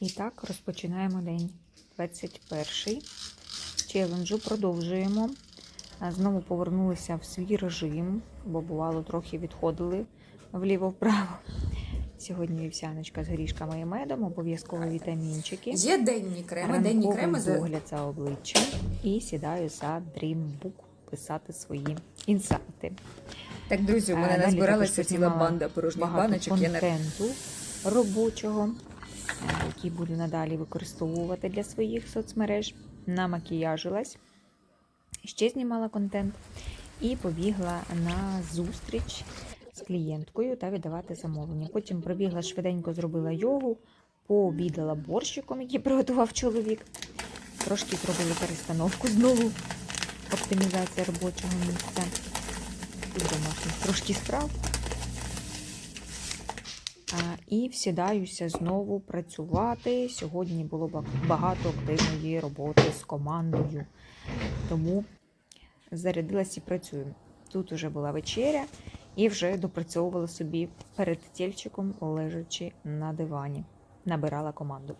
І так, розпочинаємо день 21 челенджу. Продовжуємо. Знову повернулися в свій режим, бо бувало трохи відходили вліво-вправо. Сьогодні вівсяночка з горішками і медом, обов'язково вітамінчики. Є денні креми, денні Ранковий креми за догляд за обличчям. І сідаю за Dreambook писати свої інсайти. так, друзі. У мене назбиралася ціла банда порожніх баночок. Я контенту робочого, який буду надалі використовувати для своїх соцмереж. Намакіяжилась, ще знімала контент і побігла на зустріч з клієнткою та віддавати замовлення. Потім пробігла швиденько, зробила йогу, пообідала борщиком, який приготував чоловік. Трошки зробили перестановку знову. Оптимізація робочого місця. Тут домашніх трошки справ. І всідаюся знову працювати. Сьогодні було багато активної роботи з командою. Тому зарядилась і працюю. Тут уже була вечеря і вже допрацьовувала собі перед тільчиком, лежачи на дивані. Набирала команду.